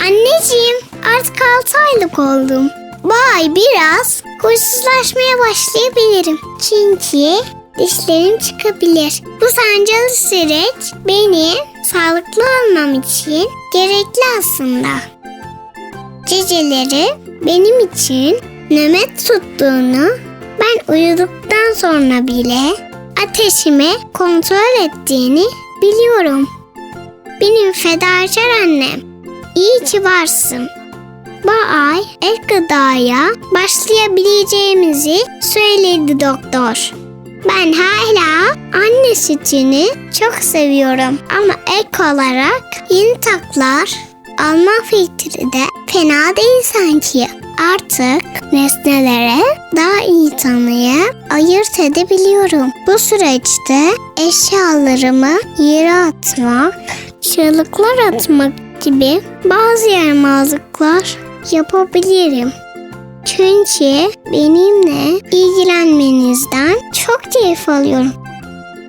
Anneciğim artık 6 aylık oldum. Bu biraz huysuzlaşmaya başlayabilirim. Çünkü dişlerim çıkabilir. Bu sancılı süreç benim sağlıklı olmam için gerekli aslında. Geceleri benim için nöbet tuttuğunu ben uyuduktan sonra bile ateşimi kontrol ettiğini biliyorum. Benim fedakar annem. İyi ki varsın. Bu ay el gıdaya başlayabileceğimizi söyledi doktor. Ben hala anne sütünü çok seviyorum ama ek olarak yeni taklar alma fikri de fena değil sanki. Artık nesnelere daha iyi tanıyıp ayırt edebiliyorum. Bu süreçte eşyalarımı yere atmak, çığlıklar atmak gibi bazı yaramazlıklar yapabilirim. Çünkü benimle ilgilenmenizden çok keyif alıyorum.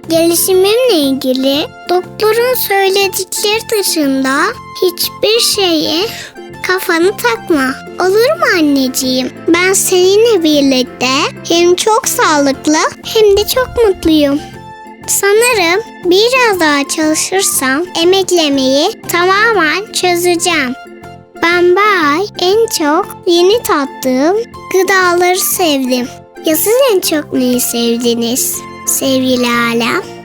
Gelişimimle ilgili doktorun söyledikleri dışında hiçbir şeyi kafanı takma. Olur mu anneciğim? Ben seninle birlikte hem çok sağlıklı hem de çok mutluyum. Sanırım biraz daha çalışırsam emeklemeyi tamamen çözeceğim. Ben bu ay en çok yeni tattığım gıdaları sevdim. Ya siz en çok neyi sevdiniz sevgili alem?